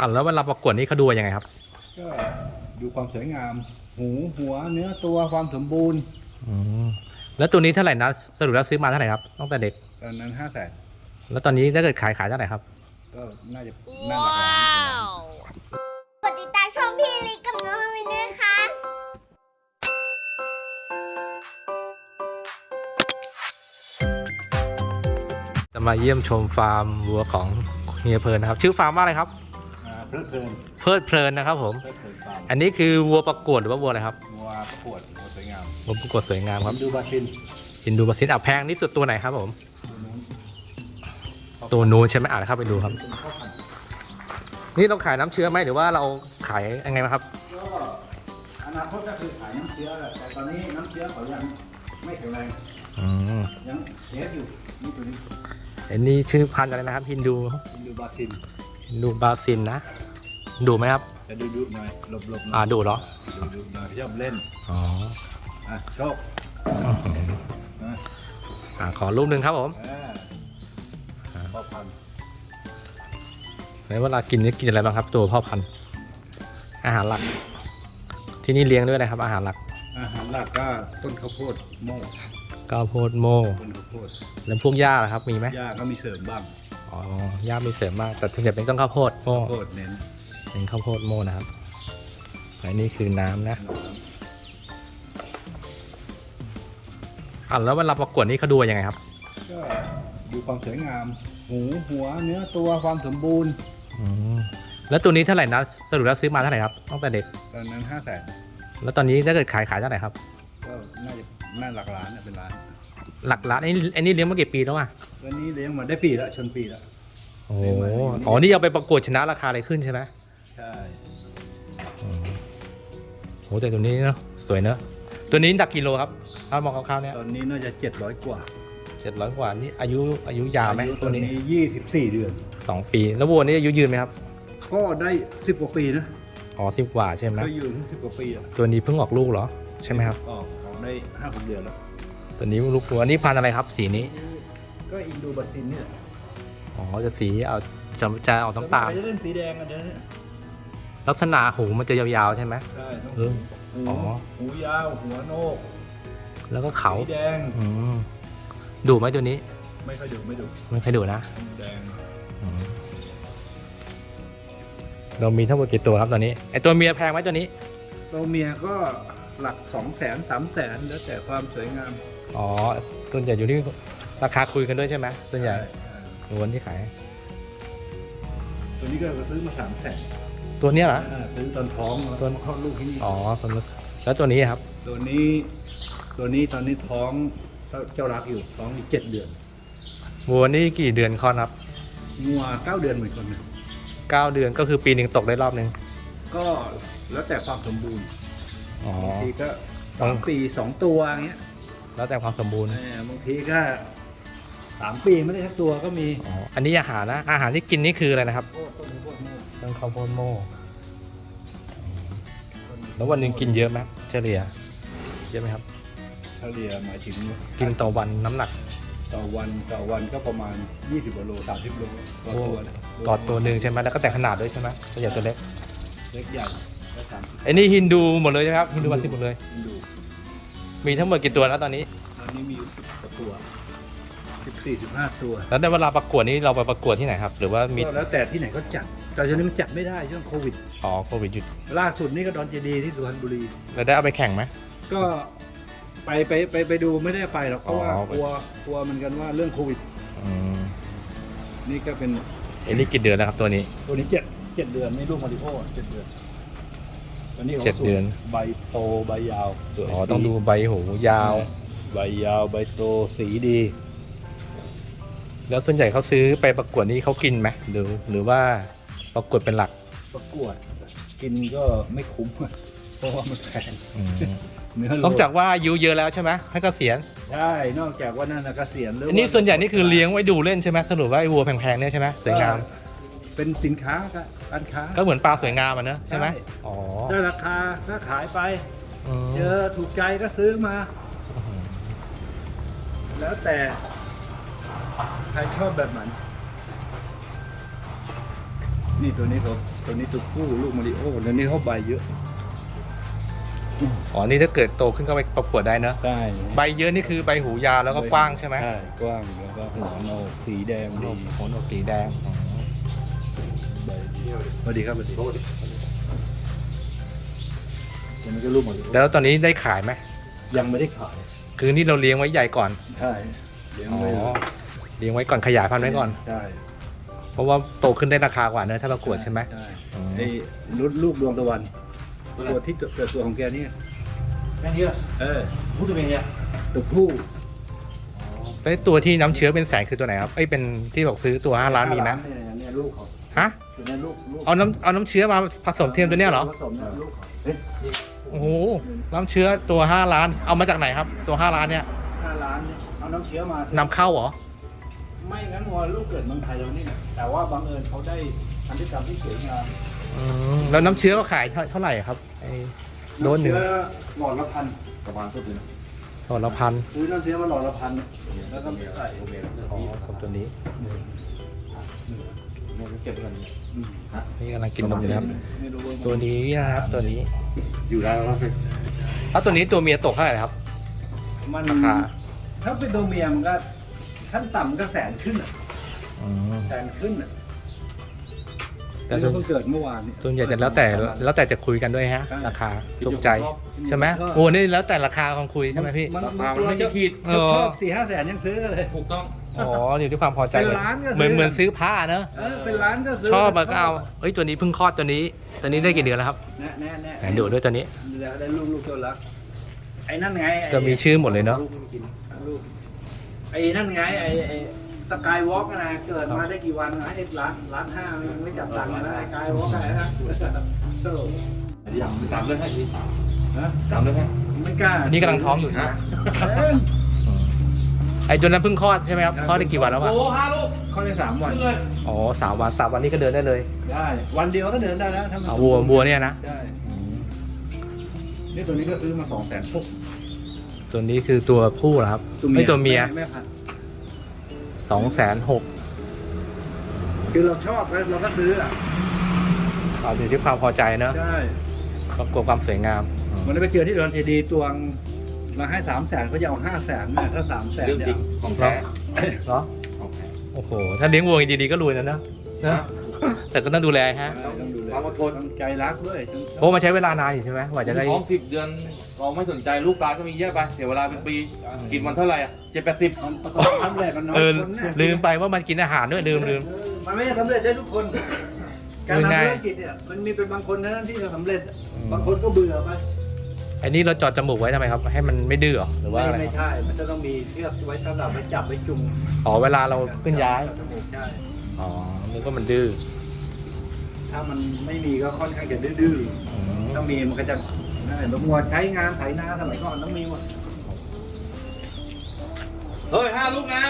อะแล้วเวลาประกวดนี่เขาดูยังไงครับ ก็ดูความสวยงาม หูหัวเนื้อตัวความสมบูรณ์อืมแล้วตัวนี้เท่าไหร่นะสรุปแล้วซื้อมาเท่าไหร่ครับตั้งแต่เด็ก ตอนนั้นห้าแสนแล้วตอนนี้ถ้าเกิดขายขายเท่าไหร่ครับ ก็น่าจะน่าหลักล้านกดติดตามช่องพี่ลิกกับน้องวินด้วยค่ะจะมาเยี่ยมชมฟาร์มวัวของเฮียเพลินนะครับ ชื่อฟาร์มว่าอะไรครับอ่า เพลิดเพลินเพลิดเพลินนะครับผม เพลิดเพลินฟาร์มอันนี้คือวัวประกวดหรือว่าวัวอะไรครับงัวประกวดงัวสวยงามวัวประกวดสวยงามครับดูบาซินอินดูบาซินอะแพงที่สุดตัวไหนครับผมดูนู้นตัวนู้นใช่ไหมอ่านเข้าไปดูครับ เป็นข้าวผัดนี่เราขายน้ำเชื้อไหมหรือว่าเราขายยังไงนะครับ ก็อนาคตก็คือขายน้ำเชื้อแหละแต่ตอนนี้น้ำเชื้อเขายังไม่แข็งแรงอืมยังเทสอยู่นี่ตัวนี้อันนี้ชื่อพันธุ์อะไรนะครับฮินดูดูบาซินฮินดูบาซินนะ ดูไหมครับ จะดูดูหน่อยหลบหลบหน่อ่าอยดูเหรอดูดูหน่อยชอบเล่นอ๋ออะโชคอื้อหืออะอ่าขอรูปหนึ่งครับผมอ่าพ่อพันธุ์ในเวลากินนี่กินอะไรบ้างครับ ตัวพ่อพันธุ์อาหารหลัก ที่นี่เลี้ยงด้วยนะครับ อาหารหลักอาหารหลักก็ต้นข้าวโพดโม่ก้าวโพดโมต้นข้าวโพดแล้วพวกหญ้าล่ะครับมีไหมหญ้าก็มีเสริมบ้างอ๋อหญ้ามีเสริมมากแต่ส่วนใหญ่เป็นต้นข้าวโพดโมข้าวโพดเน้น เป็นข้าวโพดโมนะครับและนี่คือน้ำนะอะแล้วเวลาประกวดนี่เขาดูยังไงครับ ก็ดูความสวยงาม หูหัวเนื้อตัวความสมบูรณ์อืมแล้วตัวนี้เท่าไหร่นะสรุปแล้วซื้อมาเท่าไหร่ครับตั้งแต่เด็ก ตอนนั้นห้าแสนแล้วตอนนี้ถ้าเกิดขายขายเท่าไหร่ครับ ก็น่าจะน่าหลักล้านน่ะเป็นล้านหลักล้านไอ้นี่ไอ้นี่เลี้ยงมากี่ปีแล้วอะตัวนี้เลี้ยงมาได้ปีแล้วชนปีแล้วโอ้เลี้ยงมาอ๋อนี่เอาไปประกวดชนะราคาอะไรขึ้นใช่ไหม ใช่อืมโหแต่ตัวนี้เนาะสวยเนอะตัวนี้ตักกิโลครับถ้ามองคร่าวๆเนี่ยตอนนี้น่าจะเจ็ดร้อยกว่าเจ็ดร้อยกว่านี่อายุอายุยาวไหมอายุตัตัววนี้นี้ยี่สิบสี่เดือน สองปี แล้ววัวนี่อายุยืนไหมครับก็ได้สิบกว่าปีนะอ๋อสิบกว่าใช่ไหมก็อยู่ถึงสิบกว่าปีแล้วตัวนี้เพิ่งออกลูกเหรอใช่ไหมครับ ออกออกได้ห้าหกเดือนแล้ว ตัวนี้ลูกตัวอันนี้พันธุ์อะไรครับ สีนี้ก็อินโดบาซินเนี่ยอ๋อจะสีเอาจะจะออกน้ำตาล จะเล่นสีแดงอันเนี้ย ลักษณะหูมันจะยาวๆใช่ไหมใช่ต้องเออ หูอ๋อ หูยาว หัวโนกแล้วก็เขาสีแดง อืมดูไหมตัวนี้ไม่ค่อยดุไม่ดุไม่เคยดูนะแดงอืมเรามีทั้งหมดกี่ตัวครับตอนนี้ไอตัวเมียแพงไหมตัวนี้ตัวเมียก็หลักสองแสนสามแสนแล้วแต่ความสวยงามอ๋อตัวใหญ่อยู่ที่ราคาคุยกันด้วยใช่ไหมตัวใหญ่ใช่ล้วนที่ขายตัวนี้ก็ซื้อมาสามแสน ตัวเนี้ยเหรอซื้อตอนท้องตัวคลอดลูกที่นี่อ๋อตัวนี้แล้วตัวนี้ครับ ตัวนี้ตัวนี้ตอนนี้ท้องเจ้ารักอยู่ท้องอีกเจ็ดเดือนวัวนี่กี่เดือนคลอดครับงัวเก้าเดือนเหมือนกันนะเก้าเดือนก็คือปีหนึ่งตกได้รอบหนึ่งก็แล้วแต่ความสมบูรณ์อ๋อ บางทีก็ต้สององปีสองตัวอย่างเงี้ยแล้วแต่ความสมบูรณ์ เออบางทีก็สามปีไม่ได้ทักตัวก็มีอ๋อ อันนี้อาหารนะ อาหารที่กินนี่คืออะไรนะครับ โอ้ต้นพวกนี้ต้นข้าวโพดโม่ แล้ววันหนึ่งกินเยอะไหมเฉลี่ยเยอะไหมครับ เฉลี่ยหมายถึงกินต่อวันน้ำหนักต่อวันต่อวันก็ประมาณ 20กว่าโล30โลต่อตัวนะต่อตัวหนึ่งใช่ไหมแล้วก็แต่ขนาดด้วยใช่ไหมตัวใหญ่ตัวเล็กเล็กใหญ่ก็สามสิบไอ้นี่ฮินดูหมดเลยใช่ไหมครับฮินดูบันสิหมดเลย ดูมีทั้งหมดกี่ตัวแล้วตอนนี้ ตอนนี้มีอยู่สิบกว่าตัวสิบสี่สิบห้าตัว แล้วในเวลาประกวดนี้เราไปประกวดที่ไหนครับ หรือว่ามีก็แล้วแต่ที่ไหนเขาจัด แต่ตอนนี้มันจัดไม่ได้ช่วงโควิด อ๋อโควิดหยุดล่าสุดนี่ก็ดอนเจดีย์ที่สุพรรณบุรีเราได้เอาไปแข่งไหม ก็ไปไปไปไปดูไม่ได้ไปหรอกเพราะว่าอ๋อกลัวกลัวเหมันกันว่าเรื่องโควิด อืมนี่ก็เป็นไอ้นี่กี่เดือนแล้วครับตัวนี้ ตัวนี้เจ็ดเจ็ดเดือนนี่ลูกมาริโอเจ็ดเดือนตัวนี้ขาเจ็ดเดือน ใบโตใบยาวสวยอ๋อต้องดูใบหูยาว ใบยาวใบโตสีดี แล้วส่วนใหญ่เขาซื้อไปประกวดนี่เขากินไหมหรือหรือว่า ประกวดเป็นหลักประกวดกินก็ไม่คุ้มเพราะว่ามันแพงอืมเนื้อโลนอกจากว่าอายุเยอะแล้วใช่ไหมให้เกษียณใช่นอกจากว่านั่นนะเกษียณหรืออันนี้ว่าส่วนใหญ่นี่คือเลี้ยงไว้ดูเล่นใช่ไหมสรุปว่าไอ้วัวแพงๆเนี่ยใช่ไหมสวยงาม เป็นสินค้าครับการค้าก็เหมือนปลาสวยงามอะเนอะใช่ไหมใช่อ๋อได้ราคาก็ขายไป อืมเจอถูกใจก็ซื้อมา แล้วแต่ใครชอบแบบไหน นนี่ตัวนี้เขาตัวนี้ตัวผู้ลูกมาริโอตัวนี้เขาใบเยอะ อ๋อ นี่ถ้าเกิดโตขึ้นก็ไปประกวดได้เนอะใช่ใบเยอะนี่คือใบหูยาวแล้วก็กว้างใช่ไหมใช่กว้างแล้วก็หัวโนกสีแดงโอ้ดีโหโหนกสีแดงอ๋อใบดีสวัสดีครับสวัสดีตัวนี้ก็ลูกมาริโอแล้วตอนนี้ได้ขายไหมยังไม่ได้ขาย คือนี่เราเลี้ยงไว้ใหญ่ก่อน ใช่ เลี้ยงอ๋อไว้เลี้ยงไว้ก่อนขยายพันธุ์ไว้ก่อน ใช่ เพราะว่าโตขึ้นได้ราคากว่าเนอะถ้าประกวดใช่ไหมใช่อืมไอ้รุ่นลูกดวงตะวันตัวที่เกิดตัวของแกนี่แค่นี้เหรอเออพูดตัวเองเนี่ยตัวผู้แล้วตัวที่น้ำเชื้อเป็นแสนคือตัวไหนครับเอ้ยเป็นที่บอกซื้อตัวห้าล้านมีไหมเนี่ยเนี่ยลูกเขาฮะตัวนี้ลูกลูกเอาน้ำเอาน้ำเชื้อมาผสมเทียมตัวเนี้ยเหรอผสมเนี่ยลูกเขาเอ๊ะโอ้โหน้ำเชื้อตัวห้าล้านเอามาจากไหนครับ ตัวห้าล้านเนี่ยห้าล้านเนี่ยเอาน้ำเชื้อมานำเข้าเหรอ ไม่งั้นวัวลูกเกิดเมืองไทยเรานี่นะแต่ว่าบังเอิญเขาได้พันธุกรรมที่สวยงามอืมแล้วน้ำเชื้อก็ขายเท่าเท่าไหร่ครับไอ้โดนหนึ่งำเชื้อหลอดละพันประมาณสุดเลยนะตอนละพันซื้อน้ำเชื้อมาหลอดละพันแล้วก็ใส่โอเคอ๋อครับตัวนี้เนี่ยเก็บเงินอืมนี่กำลังกินนมอยู่นะครับไม่รู้ว่าตัวนี้นะครับตัวนี้อยู่ได้แล้วสิถ้าตัวนี้ตัวเมียตกเท่าไหร่ครับมันราคาถ้าเป็นตัวเมียมันก็ ขั้นต่ำก็แสนขึ้นอะอืมแสนขึ้นอะแต่ส่วนเพิ่งเกิดเมื่อวานนี่ส่วนใหญ่จะแล้วแต่แล้วแต่จะคุยกันด้วยฮะ ใช่ ราคาถูกใจใช่ไหมก็ โอ้นี่แล้วแต่ราคาของคุยใช่ไหมพี่ มันราคามันไม่ได้ขีด เอชออบสี่ห้าแสนยังซื้อเลย ถูกต้อง อ๋ออยู่ที่ความพอใจเป็นล้านก็ซื้อเหมือนเหมือนซื้อผ้าเนอะเออเป็นร้านก็ซื้อชอบมาก็เอาเอ้ยตัวนี้เพิ่งคลอดตัวนี้ ตัวนี้ได้กี่เดือนแล้วครับแน่แน่แน่ไหนดูด้วยตัวนี้ แล้วได้ลูกลูกตัวละไอ้นั่นไงไอ้จะมีชื่อหมดเลยเนาะลูกมันกินลูก ไอ้นั่นไงไอ้ไอ้สกายวอล์กนะเกิดมาได้กี่วันนะไอ้ร้านร้านห้ามันไม่จับตังค์นะไอ้สกายวอล์กอะไรนะตลกตามเรื่องให้ดีนะตามเรื่องให้ไม่กล้าอันนี้กำลังท้องอยู่ใช่ไหมเอ้ยอืมไอ้ตัวนั้นเพิ่งคลอดใช่ไหมครับคลอดได้กี่วันแล้ววะโอ้ห้าลูกเขาได้สามวันขึ้นเลยอ๋อสามวันสามวันนี้ก็เดินได้เลยได้วันเดียวก็เดินได้แล้วถ้ามันเอาวัววัวเนี่ยนะได้นี่ตัวนี้ก็ซื้อมาสองแสนพวก ตัวนี้คือตัวผู้เหรอครับไม่ตัวเมียแม่พันธุ์สองแสนหกคือเราชอบแล้วเราก็ซื้ออะเอาอยู่ที่ความพอใจเนอะใช่ประกวดความสวยงามอืมวันนี้ไปเจอที่ดอนเทดีตัวงมาให้สามแสนเขาจะเอาห้าแสนนะถ้าสามแสนเรื่องจริงของแท้เหรอของแท้โอ้โหถ้าเลี้ยงวัวดีๆก็รวยนะเนอะนะแต่ก็ต้องดูแลฮะต้องดูแลความอดทนต้องใจรักด้วยเพราะมันใช้เวลานานอยู่ใช่ไหมกว่าจะได้ท้องสิบเดือน เราไม่สนใจลูกตาก็มีเยอะไปเสียเวลาเป็นปีกินวันเท่าไหร่อะเจ็ดแปดสิบมันประสบความสำเร็จมันน้อยเออคนนะลืมไปว่ามันกินอาหารด้วยลืมลืม เออมันไม่ได้สำเร็จได้ทุกคน การง่ายทำธุรกิจเนี่ยมันมีเป็นบางคนเท่านั้นที่จะสำเร็จอืมบางคนก็เบื่อไปอันนี้เราเจอดจมูกไว้ทำไมครับ ให้มันไม่ดื้อเหรอหรือว่าไม่อะไรไม่ใช่ มันจะต้องมีเชือกไว้สำหรับไว้จับไว้จุงอ๋อเวลาเราขึ้นย้ายจมูกใช่อ๋อนึกว่ามันดื้อถ้ามันไม่มีก็ค่อนข้างจะดื้ออืมๆถ้ามีมันก็จะ นั่นแหละมัวใช้งานไถนาสมัยก่อนต้องมีหมดเฮ้ยห้าลูกนะ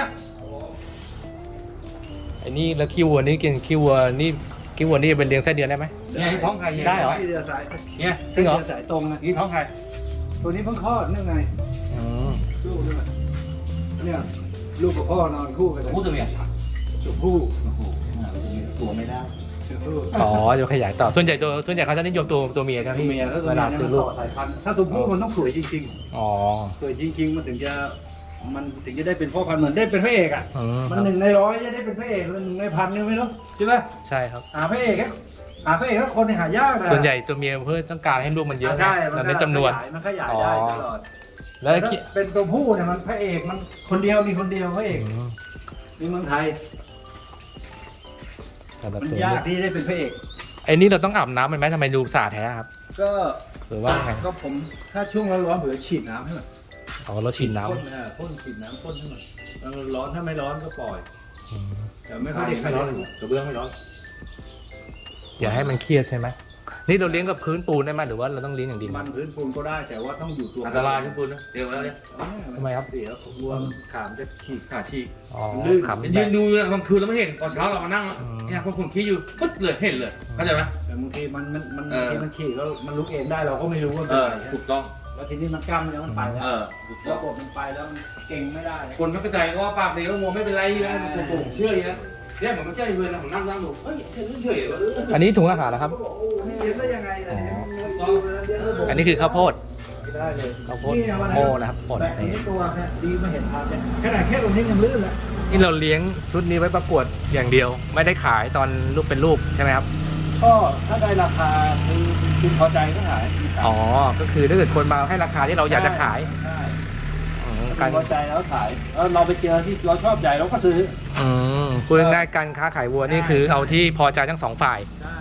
ไอ้นี่แล้วขี้วัวนี่กินขี้วัวนี่ขี้วัวนี่เป็นเลี้ยงไส้เดือนได้ไหม เนี่ยท้องใครเนี่ยได้เหรอที่เรือสายเนี่ยจริงเหรอที่สายตรงนะนี่ท้องใครตัวนี้เพิ่งคลอดนี่ไงอืมลูกนี่เนี่ยลูกกับพ่อนอนคู่กันเลยพูดตัวเมียตัวผู้โอ้โหตัวไม่ได้ ตัวผู้อ๋อเดี๋ยวขยายต่อส่วนใหญ่ตัวส่วนใหญ่เขาจะนิยมตัวตัวเมียใช่ไหมตัวพี่เมียถ้าตัวเวเมีลายเนี่ยซื้มัอนลูต่กอสายพันธุ์ถ้าตัวผู้มันต้องสวยจริงอ๋อ ๆสวยจริง ๆ มันถึงจะมันถึงจะได้เป็นพ่อพันธุ์เหมือนได้เป็นพระเอกอะอืม มันหนึ่งในร้อยจะได้เป็นพระเอกมันหนึ่งในพันเนี่ยไม่รู้ใช่ไหมใช่ครับ หาพระเอกแค่หาพระเอกแค่คนเนี่ยหายากนะส่วนใหญ่ตัวเมียเพื่อต้องการให้ลูกมันเยอะใช่แต่ในจำนวน ขยายมันขยายได้ตลอดแล้วแต่ขี้ถ้าเป็นตัวผู้เนี่ยมันพระเอกมันคนเดียวมีคนเดียวพระเอก อืมในเมืองไทย แต่ละมันตัวยากที่ได้เป็นพระเอก ไอ้นี่เราต้องอาบน้ำมันไหมทำไมดูสะอาดแท้ครับก็หรือว่าไงก็ผมถ้าช่วงร้อนๆผมจะฉีดน้ำให้มันอ๋อเราฉีดน้พ่นเออพ่นฉีดน้ำพ่นให้มันแล้วมันร้อนถ้าไม่ร้อนก็ปล่อยำอืมแต่ไม่ค่อยได้ใครไม่ร้ร้ออนนเลยกระเบื้องไม่ร้อนอย่าให้มันเครียดใช่ไหม นี่เราเลี้ยงกับพื้นปูนได้ไหมหรือว่าเราต้องเลี้ยงอย่างดิน มันพื้นปูนก็ได้แต่ว่าต้องอยู่ตัวอันตรายทุกคนนะเดี๋ยวแล้วเนี่ยทำไมครับเดี๋ยววัวขามจะฉีกขาชีกอ๋อลื่นขำยืแบนบดูเนี่ยกลางคืนเราไม่เห็นตอนเช้าเรามานั่งอืมเนี่ยพวกคุณคิดอยู่ปึ๊ดเลยเห็นเลยเข้าใจไหมแต่บางทีมันมันมันเออบางทีมันฉีกแล้วมันลุกเองได้เราก็ไม่รู้ว่าเอเป็นออะไรถูกต้องแล้วทีนี้มันกล้ามแล้วมันไปแล้วเออถูกต้อระงบบมันไปแล้วมันเก่งไม่ได้ คนไม่เข้าใจก็ว่าปากดีก็มัวไม่เป็นไรนะผมผมเชื่ออย่างนี้นะ เนี่ยเหมือนมันเจ้าเพื่อนนะผมนั่งนั่งดูเฮ้ยเฉยเฉยๆวะอันนี้ถุงอาหารนะครับเขาบอกโอ้เลี้ยงได้ยังไงเนี่ยอ๋อเลี้ยงระบบอันนี้คือข้าวโพดได้เลยข้าวโพดโมนะครับป่นแต่อันนี่นี้ตัวเนี่ยดีมาเห็นภาพเนี่ยขนาดแค่ตรงนี้ยังลื่นเลยนี่เราเลี้ยงชุดนี้ไว้ประกวดอย่างเดียว ไม่ได้ขายตอนลูกเป็นลูกใช่ไหมครับ ก็ถ้าได้ราคาคือคือพอใจก็ขายอ๋อ ก็คือถ้าเกิดคนมาให้ราคาที่เราอยากจะขาย ใช่อืมคื การอพอใจแล้วขายแล้วเราไปเจอที่เราชอบใจเราก็ซื้ออืมพูดง่ายๆการค้าขายวัวนี่คือเอาที่พอใจทั้งสองฝ่าย ใช่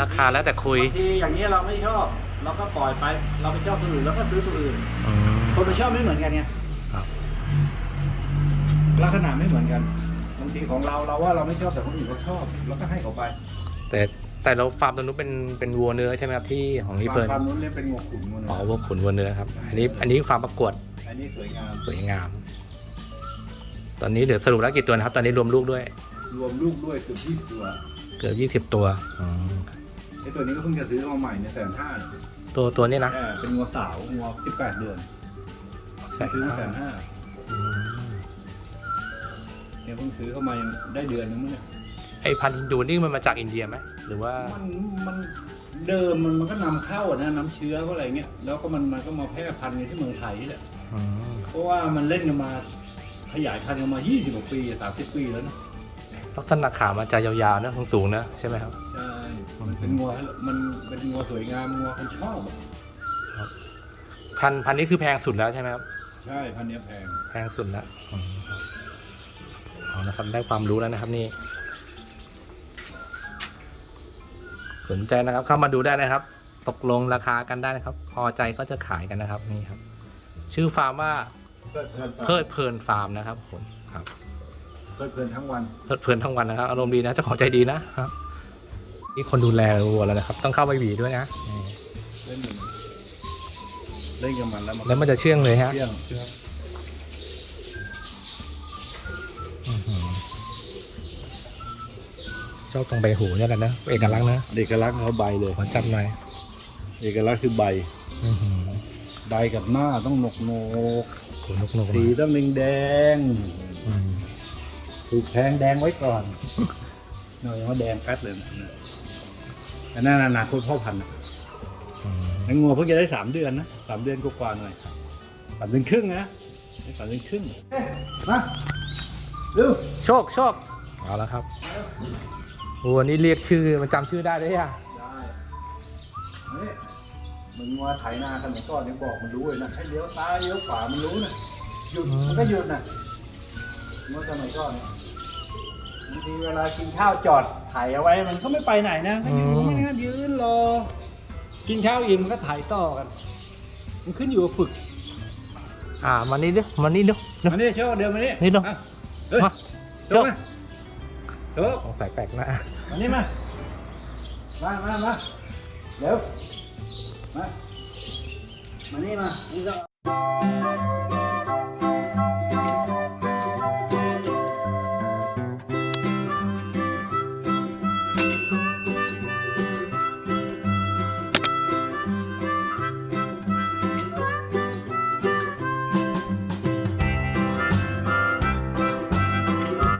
ราคาแล้วแต่คุยบางทีอย่างนี้เราไม่ชอบเราก็ปล่อยไป เราไปชอบตัวอื่นแล้วก็ซื้อตัวอื่น อืม คนไปชอบไม่เหมือนกันไงครับ ลักษณะไม่เหมือนกัน บางทีของเราเราว่าเราไม่ชอบแต่คนอื่นเขาชอบเราก็ให้เขาไป แต่ แต่เราฟาร์มตัวนู้นเป็นเป็นวัวเนื้อใช่ไหมครับที่ของนี่เพิร์นความนู้นเรียกเป็นงวขุนมันอ๋อวัวขุนวัวเนื้อครับ อันนี้อันนี้ฟาร์มประกวด อันนี้สวยงามสวยงาม ตอนนี้เดี๋ยวสรุปแล้วกี่ตัวนะครับ ตอนนี้รวมลูกด้วย รวมลูกด้วยเกือบยี่สิบตัว เกือบยี่สิบตัวอืมไอ้ตัวนี้ก็เพิ่งจะซื้อมาใหม่เนี่ยแสนห้าตัวตัวนี้นะเป็นงัวสาวงัวสิบแปดเดือนแสนซื้อมาห้าแสนห้าอืมเนี่ยเพิ่งซื้อเข้ามายังได้เดือนนึงมั้งเนี่ย ไอพันธุ์ฮินดูนี่มันมาจากอินเดียไหมหรือว่า มันมันเดิมมันมันก็นำเข้าอะนะน้ำเชื้อก็อะไรเงี้ยแล้วก็มันมันก็มาแพร่พันธุ์ในที่เมืองไทยนี่แหละอืมเพราะว่ามันเล่นกันมาขยายพันธุ์กันมา 20กว่าปี30 ปีแล้วนะลักษณะขามันจะยาวๆนะสูงๆนะใช่ไหมครับ ใช่มันเป็นงัวมันเป็นงัวสวยงามงัวคนชอบอะพันธุ์พันธุ์นี้คือแพงสุดแล้วใช่ไหมครับ ใช่พันธุ์เนี้ยแพง แพงสุดแล้วอืมครับเอานะครับได้ความรู้แล้วนะครับนี่ สนใจนะครับเข้ามาดูได้นะครับ ตกลงราคากันได้นะครับ พอใจก็จะขายกันนะครับนี่ครับ ชื่อฟาร์มว่าเพลิดเพลิดเพลินฟาร์มนะครับผมครับเพลิดเพลินทั้งวันเพลิดเพลินทั้งวันนะครับอารมณ์ดีนะเจ้าของใจดีนะครับนี่คนดูแลวัวแล้วนะครับ ต้องเข้าไปหวีด้วยนะนี่เล่นหนึ่งเล่นกับมันแล้วมันแล้วมันจะเชื่องเลยฮะเที่ยงเชื่อง ชอบตรงใบหูเนี่ยแหละนะเอกลักษณ์นะเอกลักษณ์เขาใบเลยขอจับหน่อยเอกลักษณ์คือใบอื้อหือใบกับหน้าต้องหนกโนกขนนกนกสีต้องแดงแดงอืมถูกแพงแดงไว้ก่อนเนาะยังว่าแดงแป๊ดเลยนะอันนั้นอนาคตพ่อพันธุ์อะอืมไอ้งัวเพิ่งจะได้สามเดือนนะสามเดือนกว่าๆหน่อยสามเดือนครึ่งนะได้สามเดือนครึ่งมาดูโชคโชคเอาแล้วครับ วัวนี่เรียกชื่อมันจำชื่อได้ด้วยอะได้เฮ้ยมึงงัวไถนาสมัยก่อนยังบอกมันรู้เลยนะให้เลี้ยวซ้ายเลี้ยวขวามันรู้นะหยุดมันก็หยุดนะงัวสมัยก่อนเนี่ยบางทีเวลากินข้าวจอดไถเอาไว้มันก็ไม่ไปไหนนะก็อยู่ไม่งั้นยืนรอกินข้าวอิ่มมันก็ไถต่อกัน มันขึ้นอยู่กับฝึก อ่ามานี่ดิมานี่ดิมานี่โชว์เดินมานี่นี่ดูอะเฮ้ยมาโชว์ มาโชว์สงสัยแปลกหน้ามานี่มา มามามาเร็ว มา มานี่มานี่ก็